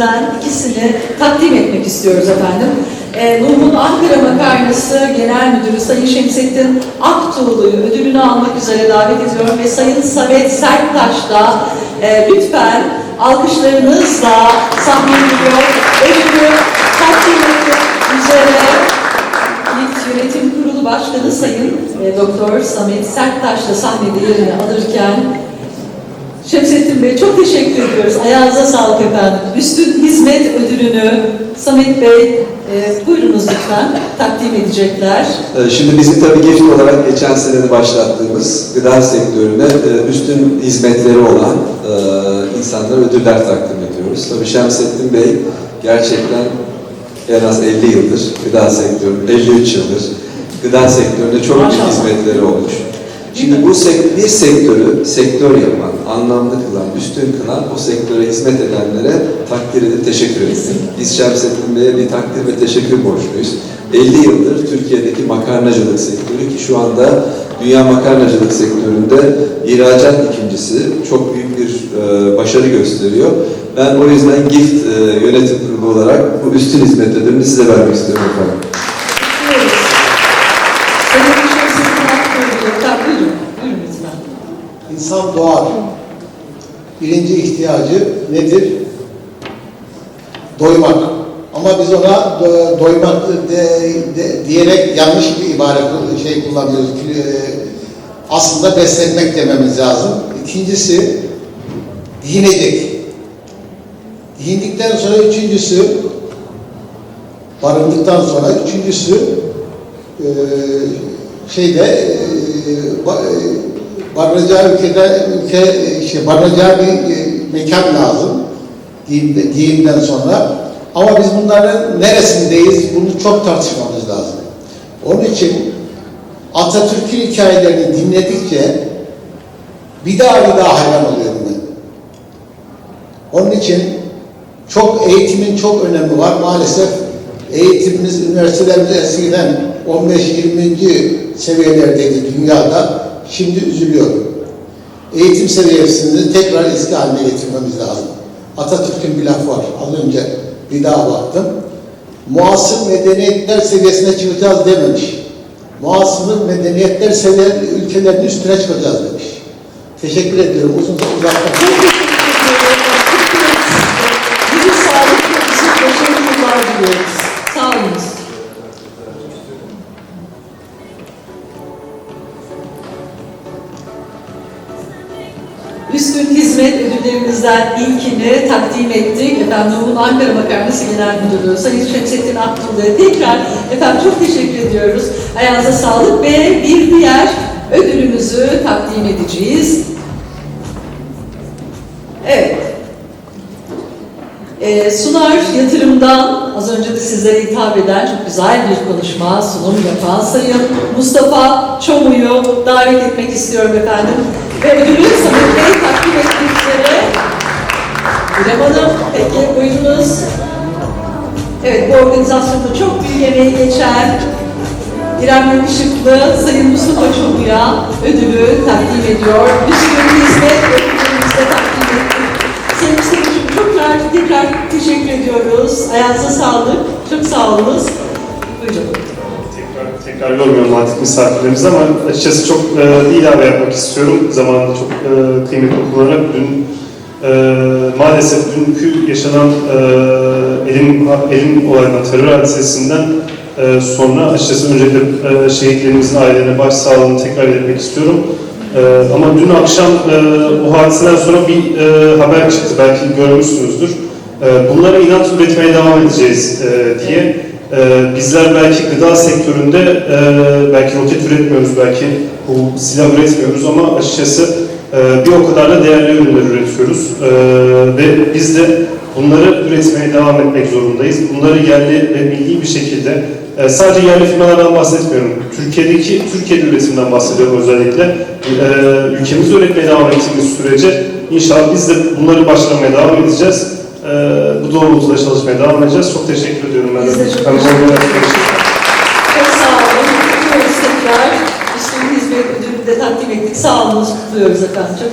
ödüllerimizden ikisini takdim etmek istiyoruz efendim. Ee, Nuh'un Ankara Makarnası Genel Müdürü Sayın Şemsettin Aktuğlu'yu ödülünü almak üzere davet ediyorum ve Sayın Samet Serttaş da e, lütfen alkışlarınızla sahneye geliyor. Ödülü takdim etmek üzere Yönetim Kurulu Başkanı Sayın e, Doktor Samet Serttaş da sahnede yerini alırken Şemsettin Bey çok teşekkür ediyoruz. Ayağınıza sağlık efendim. Üstün Hizmet Ödülünü Samet Bey e, buyurunuz lütfen takdim edecekler. Ee, Şimdi bizim tabii GIFT olarak geçen sene de başlattığımız gıda sektörüne e, üstün hizmetleri olan e, insanlara ödüller takdim ediyoruz. Tabii Şemsettin Bey gerçekten en az 50 yıldır gıda sektöründe, 53 yıldır gıda sektöründe çok büyük hizmetleri olmuş. Şimdi bu sek- bir sektörü sektör yapan, anlamlı kılan, üstün kılan o sektöre hizmet edenlere takdir edip teşekkür ederiz. Biz Şemsettin Bey'e bir takdir ve teşekkür borçluyuz. 50 yıldır Türkiye'deki makarnacılık sektörü ki şu anda dünya makarnacılık sektöründe ihracat ikincisi çok büyük bir e, başarı gösteriyor. Ben o yüzden GIFT e, yönetim kurulu olarak bu üstün hizmet ödülünü size vermek istiyorum efendim. Buyuruz. Sayın Şemsettin Aktuğlu, tabii buyurun. Buyurun lütfen. İnsan doğar. Birinci ihtiyacı nedir? Doymak. Ama biz ona do- doymak de- de- diyerek yanlış bir ibare şey kullanıyoruz. Ee, Aslında beslenmek dememiz lazım. İkincisi giyinecek. Giyindikten sonra üçüncüsü barındıktan sonra üçüncüsü eee şeyde ba- eee, barınacağı ülkede ülke şey barınacağı bir eee, mekan lazım giyim, giyimden sonra. Ama biz bunların neresindeyiz? Bunu çok tartışmamız lazım. Onun için Atatürk'ün hikayelerini dinledikçe bir daha bir daha hayran oluyorum ben. Onun için çok eğitimin çok önemi var. Maalesef eğitimimiz, üniversitelerimiz eskiden 15-20. seviyelerdeydi dünyada. Şimdi üzülüyorum. Eğitim seviyesini tekrar eski haline getirmemiz lazım. Atatürk'ün bir lafı var. Az önce bir daha baktım. Muasır medeniyetler seviyesine çıkacağız dememiş. Muasır medeniyetler seviye ülkelerinin üstüne çıkacağız demiş. Teşekkür ediyorum. Uzun uzaktan. Üstün hizmet ödüllerimizden ilkini takdim ettik. Efendim Nuh'un Ankara Makarnası Genel Müdürü Sayın Şemsettin Aktuğlu'ya tekrar efendim çok teşekkür ediyoruz. Ayağınıza sağlık ve bir diğer ödülümüzü takdim edeceğiz. Evet. Ee, Sunar Yatırım'dan az önce de sizlere hitap eden çok güzel bir konuşma, sunum yapan Sayın Mustafa Çomu'yu davet etmek istiyorum efendim. Ve ödülü Hanım, peki buyurunuz. Evet, bu organizasyonda çok büyük emeği geçen İrem Yakışıklı Sayın Mustafa Çomu'ya ödülü takdim ediyor. Üstün hizmet ödülümüzü de takdim ettik. Sayın Mustafa'cığım çok tekrar, tekrar teşekkür ediyoruz. Ayağınıza sağlık. Çok sağ olunuz. Buyurun. Tekrar, tekrar yormuyorum artık misafirlerimizi ama açıkçası çok e, ilave yapmak istiyorum. Zamanında çok e, kıymetli kullanarak dün e, maalesef dünkü yaşanan e, elim, elim olayından, terör hadisesinden e, sonra açıkçası öncelikle e, şehitlerimizin ailelerine başsağlığını tekrar etmek istiyorum. E, ama dün akşam e, o hadiseden sonra bir e, haber çıktı, belki görmüşsünüzdür. E, bunlara inat üretmeye devam edeceğiz e, diye. Ee, bizler belki gıda sektöründe e, belki roket üretmiyoruz, belki bu silah üretmiyoruz ama açıkçası e, bir o kadar da değerli ürünler üretiyoruz. Ee, ve biz de bunları üretmeye devam etmek zorundayız. Bunları yerli ve milli bir şekilde e, sadece yerli firmalardan bahsetmiyorum. Türkiye'deki Türkiye'de üretimden bahsediyorum özellikle. E, ülkemizde üretmeye devam ettiğimiz sürece inşallah biz de bunları başlamaya devam edeceğiz. Ee, bu doğrultuda çalışmaya devam edeceğiz. Çok teşekkür ediyorum ben Biz de çok teşekkür bu- ederiz. Çok sağ olun. Kutluyoruz tekrar. Üstün hizmet ödülünü de takdim ettik. Sağ olun. Kutluyoruz efendim. Çok